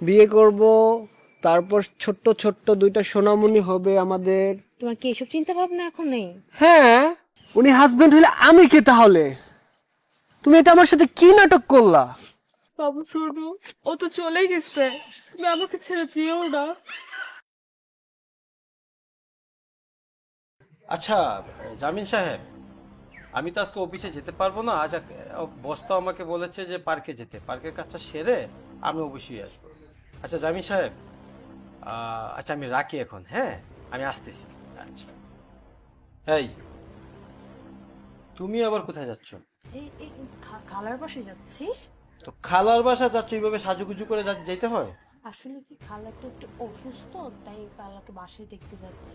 বিয়ে করব তারপর ছোট্ট ছোট্ট দুইটা সোনামণি হবে আমাদের। তোমার কি এসব চিন্তা ভাবনা এখন নেই? হ্যাঁ উনি হাজবেন্ড হলে আমি কে তাহলে? তুমি এটা আমার সাথে কি নাটক করলা? বাবু শোনো ও তো চলে গেছে। তুমি আমাকে ছেড়ে যেও না। আচ্ছা জামিন সাহেব আমি তো আজকে অফিসে যেতে পারব না। আজ এক- বস তো আমাকে বলেছে যে পার্কে যেতে। পার্কের কাজটা সেরে আমি অবশ্যই আসব। আচ্ছা জামিন সাহেব আচ্ছা আমি রাখি এখন হ্যাঁ? আমি আসতেছি। আচ্ছা এই তুমি আবার কোথায় যাচ্ছ? এই এই খা- খালার পাশে যাচ্ছি। তো খালার বাসা যাচ্ছ এইভাবে সাজুগুজু করে যা- যেতে হয়? আসলে কি খালাটা একটু অসুস্থ তাই খালাকে বাসায় দেখতে যাচ্ছি।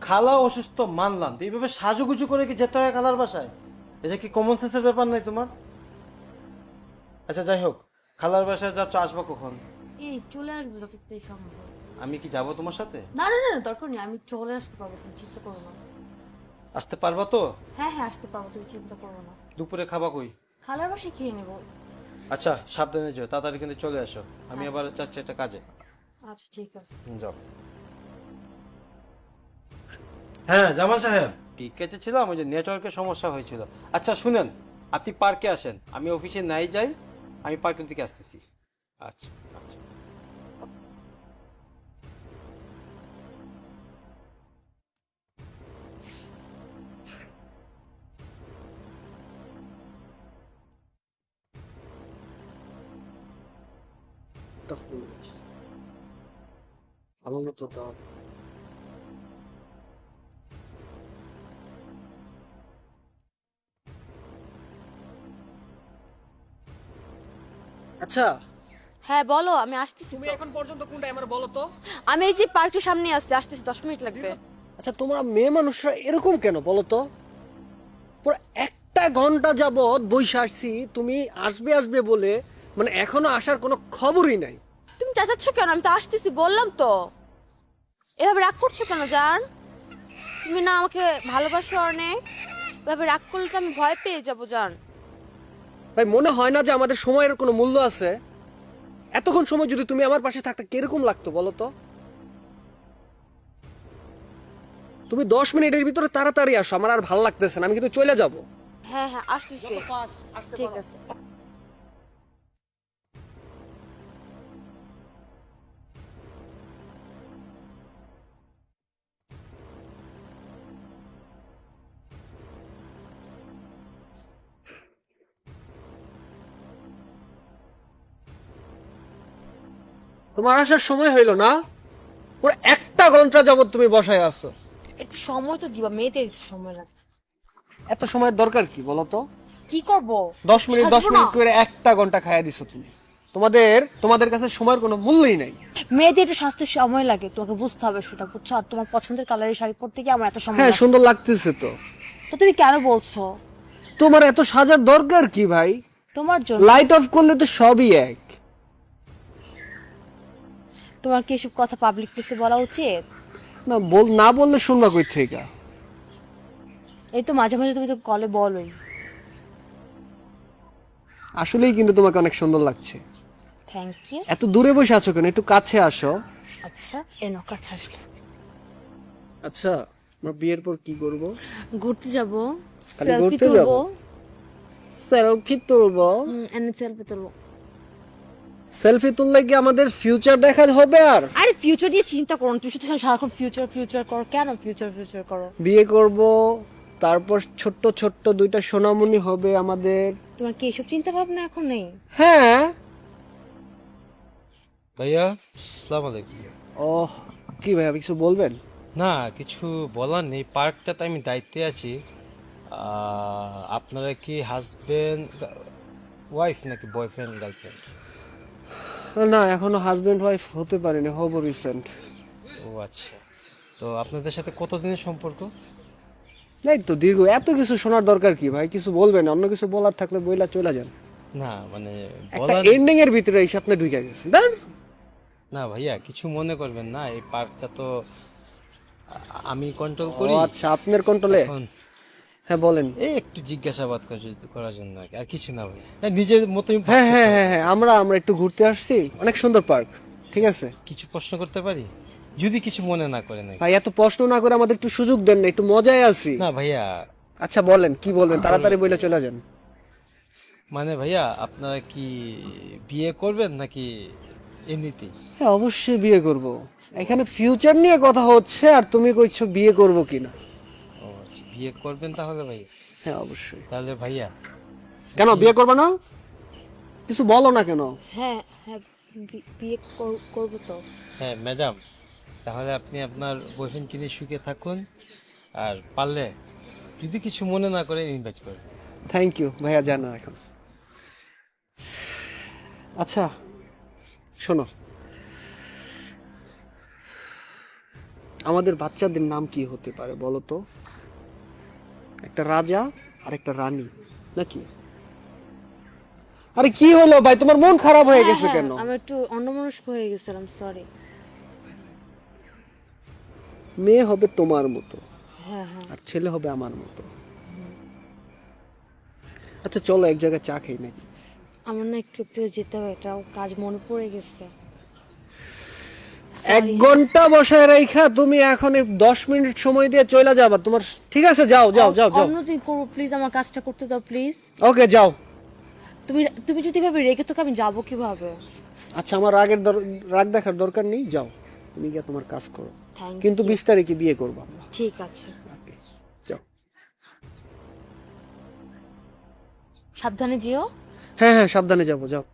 খালা অসুস্থ মানলাম। তো এইভাবে সাজুগুজু করে কি যেতে হয় খালার বাসায়? এটা কি কমন সেন্সের ব্যাপার নাই তোমার? আচ্ছা যাই হোক খালার বাসায় যাচ্ছ আসব কখন? এই চলে আসব যতটাই সম্ভব। আমি কি যাব তোমার সাথে? না না না দরকার নেই আমি চলে আসতে পারব তুমি চিন্তা করো না। আসতে পারবা তো? হ্যাঁ হ্যাঁ আসতে পারব তুমি চিন্তা করো না। দুপুরে খাবা কই? খালার বাসায় খেয়ে নেব। আচ্ছা সাবধানে যেও তাড়াতাড়ি কিন্তু চলে আসো। আমি আবার যাচ্ছি একটা কাজে। আচ্ছা ঠিক আছে। যাও। হ্যাঁ জামাল সাহেব। কি কেটেছিলাম? ওই যে নেটওয়ার্কের সমস্যা হয়েছিল। আচ্ছা শুনেন আপনি পার্কে আসেন। আমি অফিসে নাই যাই আমি পার্কের দিকে আসতেছি। আচ্ছা। আচ্ছা ভালো মতো দাও আচ্ছা। হ্যাঁ বলো আমি আসতেছি তুমি এখন পর্যন্ত কোনটা আমার বলো তো? আমি এই যে পার্কের সামনে আসছি আসতেছি দশ মিনিট লাগবে। আচ্ছা তোমরা মেয়ে মানুষরা এরকম কেন বলো তো? পুরো একটা ঘণ্টা যাবত বইসা আসছি তুমি আসবে আসবে বলে মানে এখনও আসার কোনো খবরই নাই। তুমি চাচাচ্ছ কেন? আমি তো আসতেছি বললাম তো। এভাবে রাগ করছ কেন জান? তুমি না আমাকে ভালোবাসো অনেক। এভাবে রাগ করলে তো আমি ভয় পেয়ে যাব জান। ভাই মনে হয় না যে আমাদের সময়ের কোনো মূল্য আছে? এতক্ষণ সময় যদি তুমি আমার পাশে থাকতে কীরকম লাগতো বলো তো? তুমি দশ মিনিটের ভিতরে তাড়াতাড়ি আসো আমার আর ভালো লাগতেছে না আমি কিন্তু চলে যাব। হ্যাঁ হ্যাঁ আসতেছি। ঠিক আছে। তোমার আসার সময় হইল না? পুরো একটা ঘণ্টা যাবত তুমি বসায় আছো। একটু সময় তো দিবা মেয়েদের একটু সময় লাগে। এত সময়ের দরকার কি বলো তো? কি করব? দশ মিনিট দশ মিনিট করে একটা ঘণ্টা খাইয়া দিছো তুমি। তোমাদের তোমাদের কাছে সময়ের কোনো মূল্যই নাই। মেয়েদের একটু স্বাস্থ্যের সময় লাগে তোমাকে বুঝতে হবে সেটা বুঝছ? আর তোমার পছন্দের কালারের শাড়ি পরতে গিয়ে আমার এত সময় হ্যাঁ সুন্দর লাগতেছে তো। তো তুমি কেন বলছো? তোমার এত সাজার দরকার কি ভাই? তোমার জন্য। লাইট অফ করলে তো সবই এক। তোমার কি এসব কথা পাবলিক প্লেসে বলা উচিত? না বল না বললে শুনবা কই থেকে? এই তো মাঝে মাঝে তুমি তো কলে বলোই। আসলেই কিন্তু তোমাকে অনেক সুন্দর লাগছে। থ্যাংক ইউ এত দূরে বসে আছো কেন? একটু কাছে আসো। আচ্ছা এ কাছে ছাড়লে আচ্ছা আমরা বিয়ের পর কি করব? ঘুরতে যাব সেলফি তুলবো? সেলফি তুলবো? এনে সেলফি তুলবো। সেলফি তুললে কি আমাদের ফিউচার দেখা হবে আর? আরে ফিউচার নিয়ে চিন্তা করো না তুমি শুধু সারাক্ষণ ফিউচার ফিউচার করো কেন ফিউচার ফিউচার করো? বিয়ে করব তারপর ছোট্ট ছোট্ট দুইটা সোনামণি হবে আমাদের। তোমার কি এসব চিন্তা ভাবনা এখন নেই? হ্যাঁ। ভাইয়া সালাম আলাইকুম। ও কি ভাই আপনি কিছু বলবেন? না কিছু বলার নেই। পার্কটাতে আমি দায়িত্বে আছি। আহ, আপনারা কি হাজবেন্ড ওয়াইফ নাকি বয়ফ্রেন্ড গার্লফ্রেন্ড না এখনও হাজবেন্ড ওয়াইফ হতে পারেনি হব রিসেন্ট ও আচ্ছা। তো আপনাদের সাথে কতদিনের সম্পর্ক? এই তো দীর্ঘ এত কিছু শোনার দরকার কি ভাই? কিছু বলবেন অন্য কিছু বলার থাকলে বইলা চলে যান। না মানে একটা বলার এন্ডিং এর ভিতরে এই স্বপ্নে ঢুকে গেছে দেন। না ভাইয়া কিছু মনে করবেন না এই পার্কটা তো আ- আমি কন্ট্রোল করি। আচ্ছা আপনার কন্ট্রোলে এখন হ্যাঁ বলেন। এই একটু জিজ্ঞাসাবাদ করার- জন্য আর কিছু না ভাই। হ্যাঁ, নিজের মতোই হ্যাঁ হ্যাঁ হ্যাঁ হ্যাঁ আমরা আমরা একটু ঘুরতে আসছি। অনেক সুন্দর পার্ক ঠিক আছে? কিছু প্রশ্ন করতে পারি? যদি কিছু মনে না করেন ভাই এত প্রশ্ন না করে আমাদের একটু সুযোগ দেন না একটু মজায় আছি। না ভাইয়া। আচ্ছা বলেন কি বলবেন? তাড়াতাড়ি বলে চলে যান। মানে ভাইয়া আপনারা কি বিয়ে করবেন নাকি এমনিতেই? হ্যাঁ অবশ্যই বিয়ে করব। এখানে ফিউচার নিয়ে কথা হচ্ছে আর তুমি কইছো বিয়ে করব কিনা। বিয়ে করবেন তাহলে ভাই? হ্যাঁ অবশ্যই। তাহলে ভাইয়া? কেন বিয়ে করবে না? কিছু বলো না কেন? হ্যাঁ হ্যাঁ বি- বিয়ে কর- করব তো। হ্যাঁ ম্যাডাম তাহলে আপনি আপনার বয়ফ্রেন্ডকে নিয়ে সুখে থাকুন আর পারলে যদি কিছু মনে না করে ইনভাইট করবেন থ্যাংক ইউ ভাইয়া জানা এখন। আচ্ছা শোনো। আমাদের বাচ্চাদের নাম কি হতে পারে বলো তো? একটা রাজা আর একটা রানী নাকি? আরে কি হলো ভাই? তোমার মন খারাপ হয়ে হ্যাঁ, গেছে হ্যাঁ, কেন? আমি একটু অন্যমনস্ক হয়ে গেছিলাম সরি মেয়ে হবে তোমার মতো হ্যাঁ হ্যাঁ। আর ছেলে হবে আমার মতো। আচ্ছা চলো এক জায়গায় চা খাই নাকি আমার না একটু একটু যেতে হবে একটা কাজ মনে পড়ে গেছে। এক ঘণ্টা বসায় রাইখা তুমি এখন দশ মিনিট সময় দিয়ে চলে যাবা। তোমার ঠিক আছে যাও যাও যাও যাও। অন্যদিন করব প্লিজ আমার কাজটা করতে দাও প্লিজ ওকে যাও। তুমি তুমি যদি ভাবে রেগে তোকে আমি যাব কীভাবে? আচ্ছা আমার রাগের রাগ দেখার দরকার নেই যাও। তুমি গিয়ে তোমার কাজ করো। কিন্তু বিশ তারিখে বিয়ে করব ঠিক আছে। যাও। সাবধানে যেও। হ্যাঁ হ্যাঁ সাবধানে যাব যাও।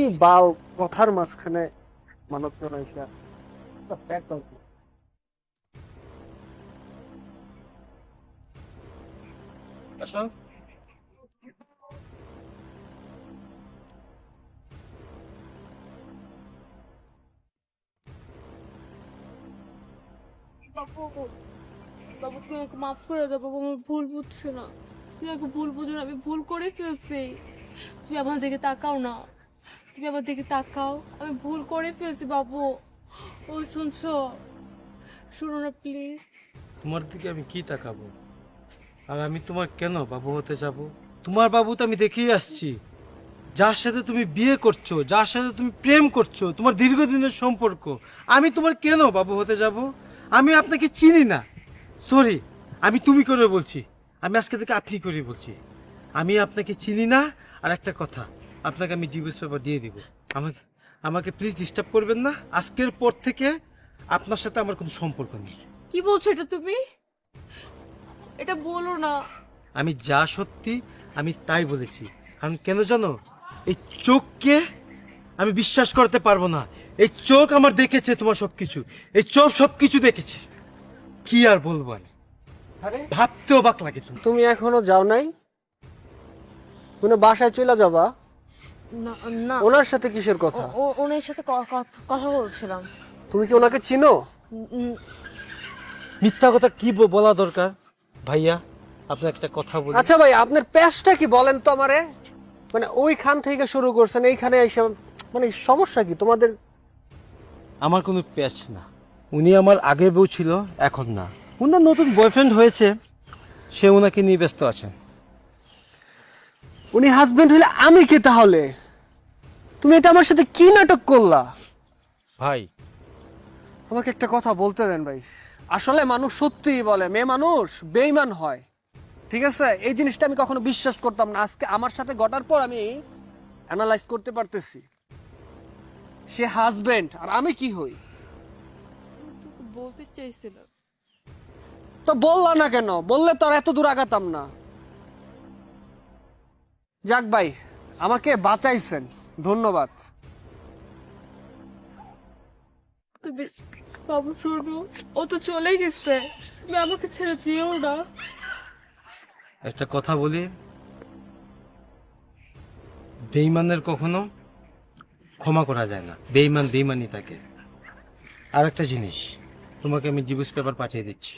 কি বাল কথার মাঝখানে মানব জনাইসা আমাকে মাফ করে দাও, বাবু ভুল বুঝছে না। তুমি আমাকে ভুল বুঝো না, আমি ভুল করে ফেলছি। তুমি আমার দিকে তাকাও না। তুমি আমার দিকে তাকাও। আমি ভুল করে ফেলছি, বাবু। ও, শুনছো? শুনো না প্লিজ তোমার দিকে আমি কি তাকাবো? আর আমি তোমার কেন বাবু হতে যাব? তোমার বাবু তো আমি দেখেই আসছি। যার সাথে তুমি বিয়ে করছ, যার সাথে তুমি প্রেম করছ, তোমার দীর্ঘদিনের সম্পর্ক, আমি তোমার কেন বাবু হতে যাব? আমি আপনাকে চিনি না। সরি আমি তুমি করে বলছি। আমি আজকে থেকে আপনি করে বলছি। আমি আপনাকে চিনি না। আর একটা কথা আপনাকে আমি ডিভোর্স পেপার দিয়ে দিব। আমাকে আমাকে প্লিজ ডিস্টার্ব করবেন না। আজকের পর থেকে আপনার সাথে আমার কোনো সম্পর্ক নেই। কি বলছো এটা তুমি? এটা বলো না। আমি যা সত্যি আমি তাই বলেছি। কারণ কেন জানো? এই চোখকে আমি বিশ্বাস করতে পারব না। এই চোখ আমার দেখেছে তোমার সবকিছু। এই চোখ সবকিছু দেখেছে। কি আর বলব আমি? ভাবতে অবাক লাগে তুমি। তুমি এখনও যাও নাই? কোনো বাসায় চলে যাবা? না না। ওনার সাথে কিসের কথা? ও- ওনার সাথে ক- কথা- কথা বলছিলাম। তুমি কি ওনাকে চিনো? উম, মিথ্যা কথা কি ব- বলা দরকার? ভাইয়া আপনি একটা কথা বলি আচ্ছা ভাই আপনার প্যাচটা কি বলেন তো আমারে? মানে ওইখান থেকে শুরু করছেন এইখানে এসে মানে সমস্যা কি তোমাদের? আমার কোনো প্যাচ না। উনি আমার আগে বউ ছিল এখন না। উনার নতুন বয়ফ্রেন্ড হয়েছে সে ওনাকে নিয়ে ব্যস্ত আছেন। উনি হাজবেন্ড হলে আমি কে তাহলে? তুমি এটা আমার সাথে কি নাটক করলা? ভাই। আমাকে একটা কথা বলতে দেন ভাই। আসলে মানুষ সত্যিই বলে মেয়ে মানুষ বেইমান হয়। ঠিক আছে? এই জিনিসটা আমি কখনো বিশ্বাস করতাম না। আজকে আমার সাথে ঘটার পর আমি অ্যানালাইজ করতে পারতেছি। সে হাজবেন্ড আর আমি কি হই? বলতে চাইছিলাম তো বললা না কেন? বললে তো আর এত দূর আগাতাম না। যাক ভাই আমাকে বাঁচাইছেন। ধন্যবাদ। তুমি বাবু শোনো ও তো চলে গেছে। তুমি আমাকে ছেড়ে যেও না। একটা কথা বলি? বেইমানের কখনো ক্ষমা করা যায় না। বেইমান বেইমানই থাকে আর একটা জিনিস তোমাকে আমি ডিভোর্স পেপার পাঠিয়ে দিচ্ছি।